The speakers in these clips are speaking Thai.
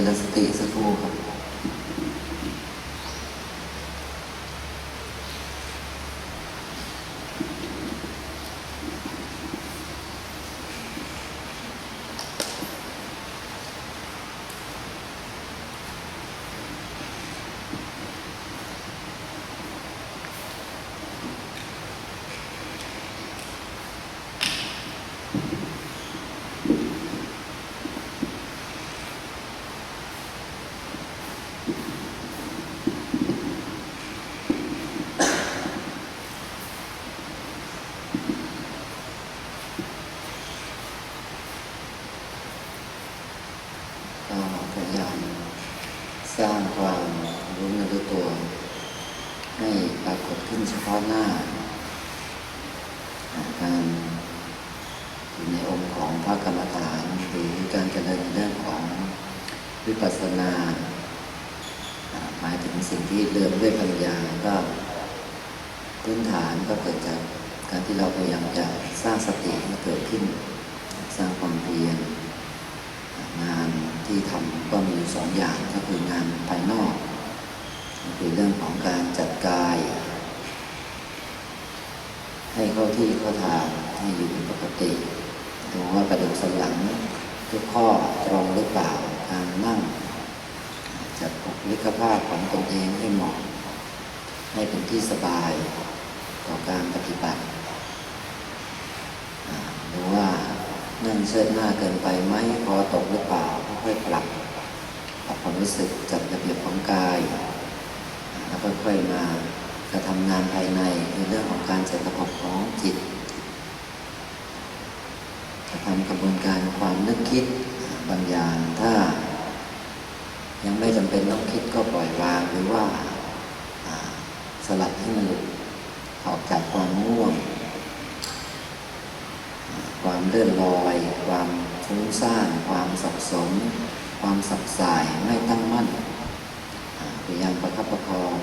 จริญสติสักครู่ครับ ก็พยายามสร้างความรู้เนื้อรู้ตัว ให้ปรากฏขึ้นเฉพาะหน้าอ่าการอยู่ในองค์ของพระกรรมฐานหรือการเจริญในเรื่องของวิปัสสนาอ่าหมายถึงสิ่งที่เริ่มด้วยปัญญาก็พื้นฐานก็เกิดจากการที่เราพยายาม จะสร้างสติให้เกิดขึ้น สร้างความเพียร งานที่ทำก็มีสองอย่างก็คืองานภายนอกก็คือเรื่องของการจัดกาย ให้เข้าที่เข้าทางให้อยู่เป็นปกติดูว่ากระดูกสันหลังทุกข้อตรงหรือเปล่าการนั่ง จัดปุลิกภาพของตนเองให้เหมาะ ให้เป็นที่สบายต่อการปฏิบัติ อ่าดูว่านั่งเชิดหน้าเกินไปไหมพอตกหรือเปล่าค่อยๆปรับปรับความรู้สึกจัดระเบียบของกาย แล้วค่อยๆมากระทำงานภายในในเรื่องของการจัดระบบของจิตกระทำกระบวนการความนึกคิดบางอย่างถ้า ยังไม่จำเป็นต้องคิดก็ปล่อยวางหรือว่าสลัดให้มันหลุดออกจากความง่วง ความเลื่อนลอย ความฟุ้งซ่านความสับสน ความสับสายไม่ตั้งมั่นพยายามประคับประคอง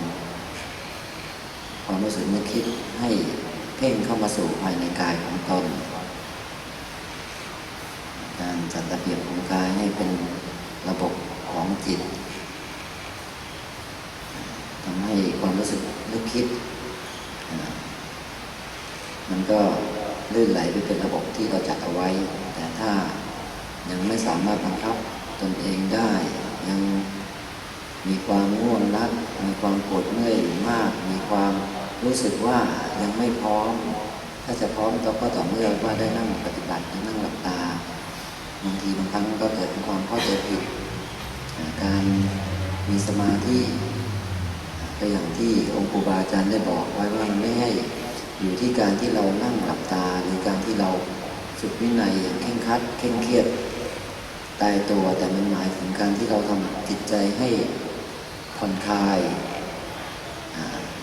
ความรู้สึกนึกคิดให้เพ่งเข้ามาสู่ภายในกายของตน การจัดระเบียบของกายให้เป็นระบบของจิตทำให้ความรู้สึกนึกคิดมันก็ ลื่นไหลไปเป็นระบบที่เราจัดเอาไว้ แต่ถ้ายังไม่สามารถบังคับตนเองได้ ยังมีความง่วงนัก มีความปวดเมื่อยมาก มีความรู้สึกว่ายังไม่พร้อม ถ้าจะพร้อมเราก็ต่อเมื่อว่าได้นั่งปฏิบัติได้นั่งหลับตาบางทีบางครั้งก็เกิดเป็นความเข้าใจผิดการมีสมาธิอ่าก็อย่างที่องค์ครูบาอาจารย์ได้บอกไว้ว่ามันไม่ให้ อยู่ที่การที่เรานั่งหลับตาหรือการที่เราฝึกวินัยอย่างเคร่งครัดเคร่งเครียดตายตัวแต่มันหมายถึงการที่เราทำจิตใจให้ผ่อนคลาย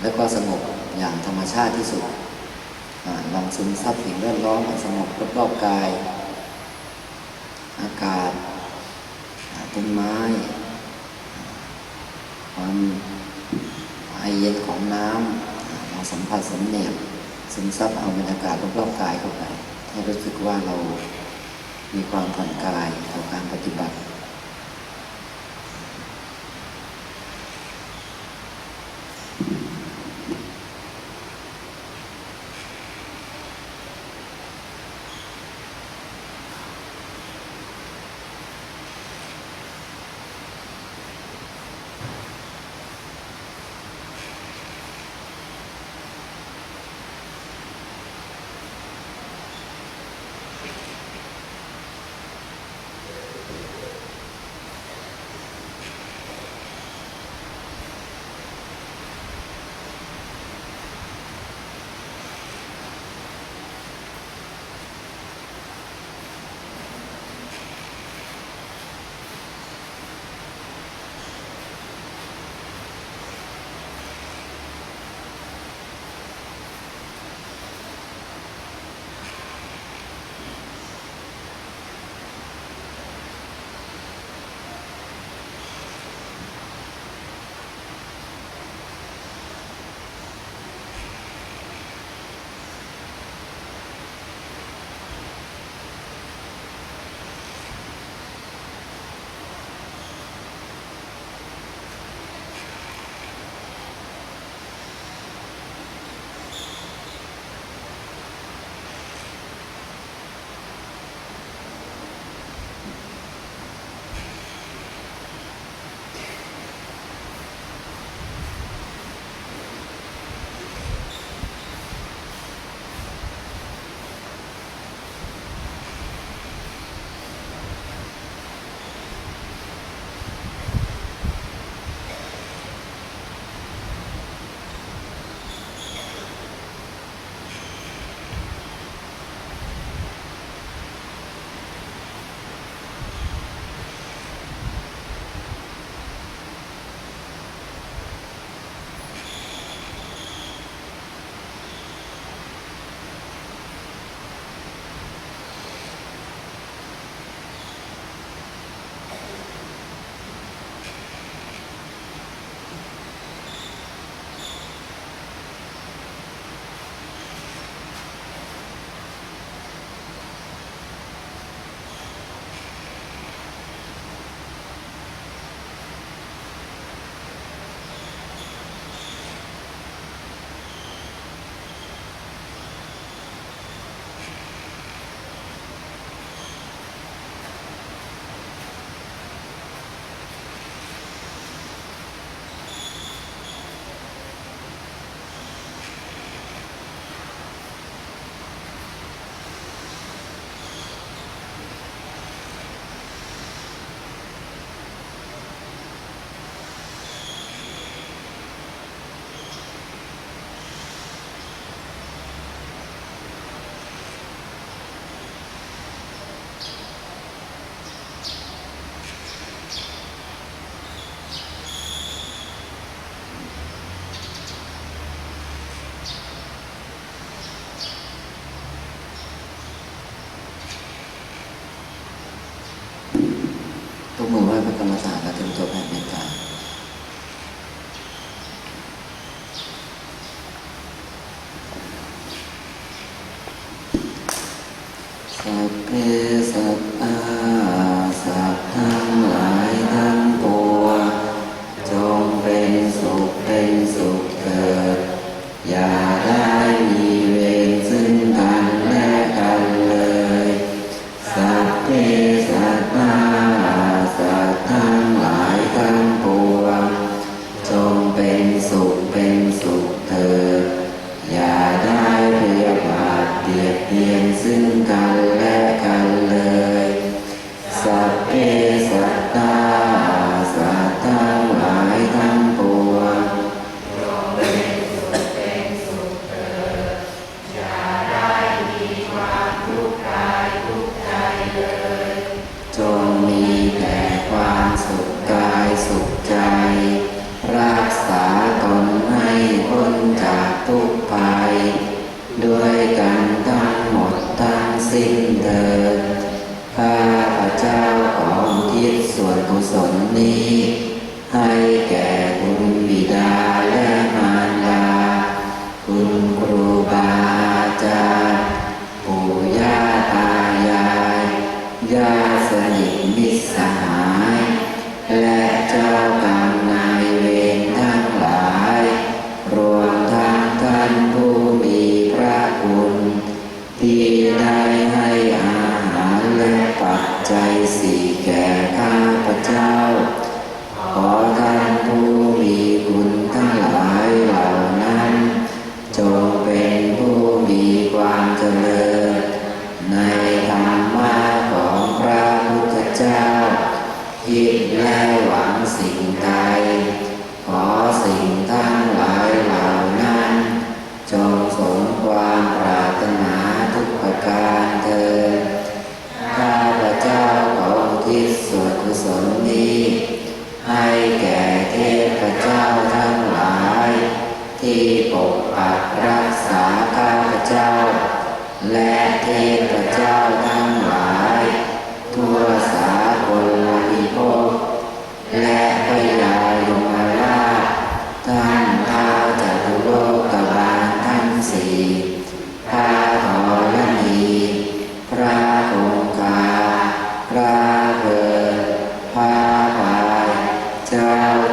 และก็สงบอย่างธรรมชาติที่สุดลองซึมซับสิ่งแวดล้อมสงบรอบๆกาย อากาศต้นไม้ความไอเย็นของน้ำอ่าลองสัมผัสสำเนียก ซึมซับเอาบรรยากาศรอบๆกายเข้าไปให้รู้สึกว่าเรามีความผ่อนคลายต่อการปฏิบัติ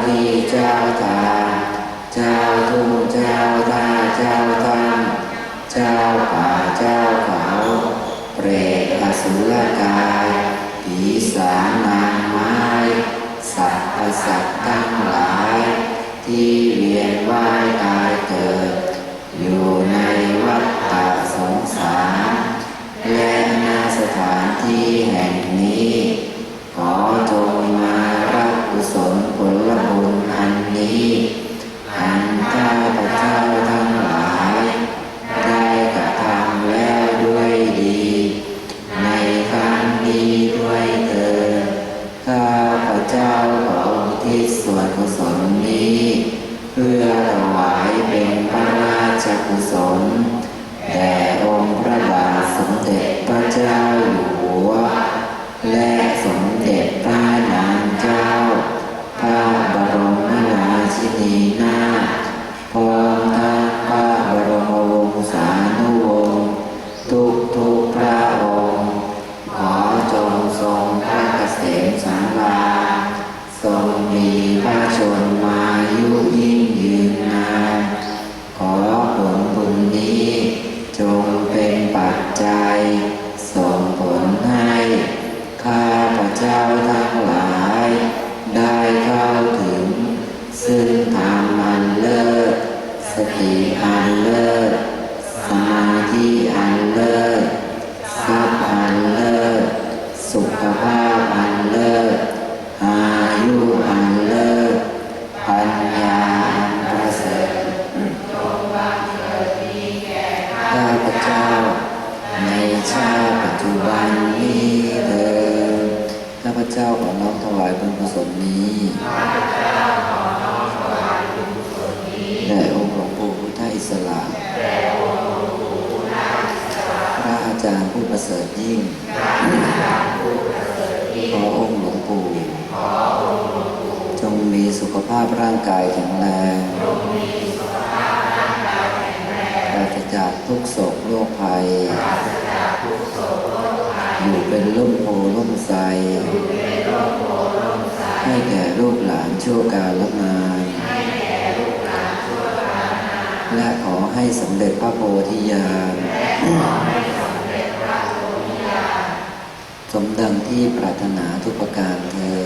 ที่เจ้าทางเจ้าทุ่เจ้าท่าเจ้าทางเจ้าป่าเจ้าเขาเปรตอสุรกายผีสางนางไม้สัตว์สัตว์ทั้งหลาย ที่เวียนว่ายายเกิด อยู่ในวัฏฏะสงสารและนสถานที่แห่งนี้ ขอจง ของเจ้า ทรงพระเกษมสัำราทรงมีพระชนมายุยิ่งยืนนาน ขอผลบุญนี้ จงเป็นปัจจัย อยู่เป็นร่มโพร่มไทรให้แก่ลูกหลานชั่วกาลนานและขอให้สำเร็จพระโพธิญาณสมดังที่ปรารถนาทุกประการเธอ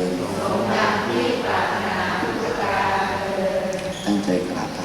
ญตั้งใจกราบพระ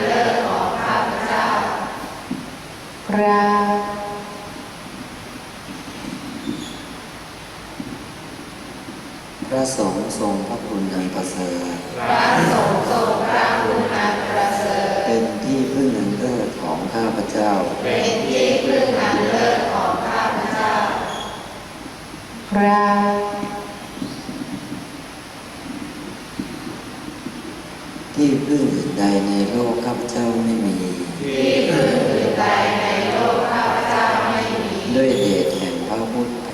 ราบพระสงฆ์ทรงพระคุณอันประเสริฐ เป็นที่พึ่งอันเลิศของข้าพเจ้ากราบที่พึ่งอื่นใดในโลกข้าพเจ้าไม่มีด้วยเดชแห่งพระ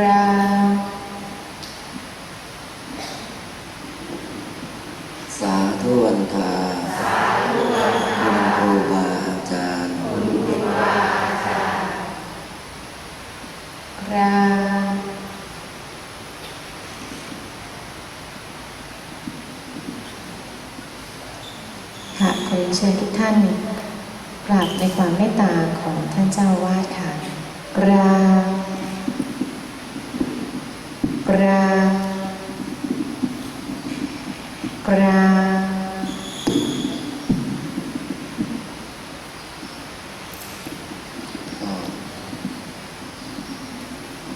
ราสาธุวันทาคุณครูบาอาจารย์ราค่ะขอเรียนเชิญทุกท่านกราบในความเมตตาของท่านเจ้าวาดค่ะรา ราบกราบ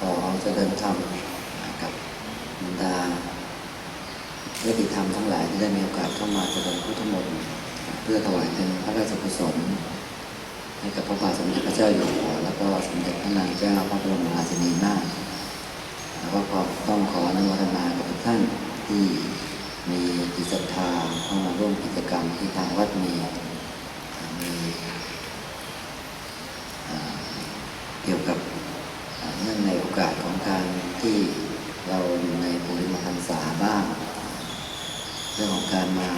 ก็ขอเจริญธรรมกับบรรดาญาติธรรมทั้งหลายที่ได้มีโอกาสเข้ามาเจริญพุทธมนต์เพื่อถวายเป็นพระราชกุศลให้กับพระบาทสมเด็จพระเจ้าอยู่หัวแล้วก็สมเด็จพระนางเจ้าพระบรมราชินีนาถ แล้วก็ขอต้องขออนุโมทนากับทุกท่านที่มีจิตศรัทธาเข้ามาร่วมกิจกรรมที่ทางวัดมีมีเกี่ยวกับเนื่องในโอกาสของการที่เราอยู่ในปุริมพรรษาบ้าง เรื่องของการมา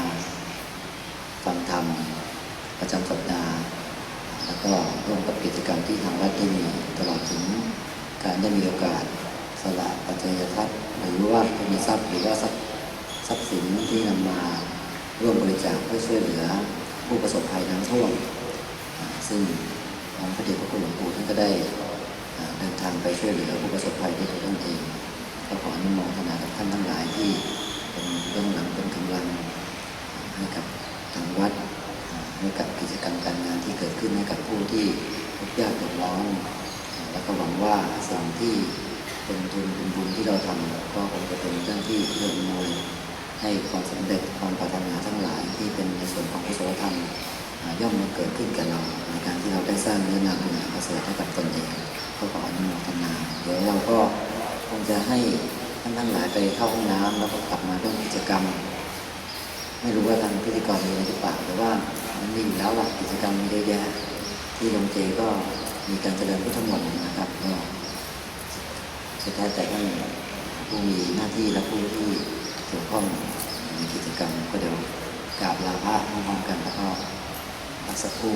ฟังธรรมประจำสัปดาห์แล้วก็ร่วมกับกิจกรรมที่ทางวัดได้มีตลอดถึงการได้มีโอกาส สละปัจจัยทรัพย์หรือว่ามีทรัพย์หรือว่าทรัพย์สินที่นำมาร่วมบริจาคเพื่อช่วยเหลือผู้ประสบภัยน้ำท่วมซึ่งองค์พระเดชพระคุณหลวงปู่ท่านก็ได้เดินทางไปช่วยเหลือผู้ประสบภัยด้วยตัวท่านเองก็ขออนุโมทนากับท่านทั้งหลายที่เป็นเบื้องหลังเป็นกำลังให้กับทางวัดให้กับกิจกรรมการงานที่เกิดขึ้นให้กับผู้ที่ทุกข์ยากเดือดร้อนแล้วก็หวังว่าสิ่งที่ เป็นทุนเป็นบุญที่เราทำก็คงจะเป็นเรื่องที่เอื้ออำนวยให้ความสำเร็จความปรารถนาทั้งหลายที่เป็นในส่วนของกุศลธรรมย่อมมาเกิดขึ้นกับเราในการที่เราได้สร้างเนื้อนาบุญประเสริฐให้กับตนเองก็ขออนุโมทนาเดี๋ยวเราก็คงจะให้ท่านทั้งหลายไปเข้าห้องน้ำแล้วก็กลับมาร่วมกิจกรรม ไม่รู้ว่าทางพิธีกรมีอะไรหรือเปล่าแต่ว่ามันมีอยู่แล้วล่ะกิจกรรมมีเยอะแยะที่โรงเจก็มีการเจริญพุทธมนต์นะครับก็ สุดท้ายแต่ท่านผู้มีหน้าที่และผู้ที่เกี่ยวข้องในกิจกรรมก็เดี๋ยวกราบลาพระพร้อมๆกันแล้วก็พักสักครู่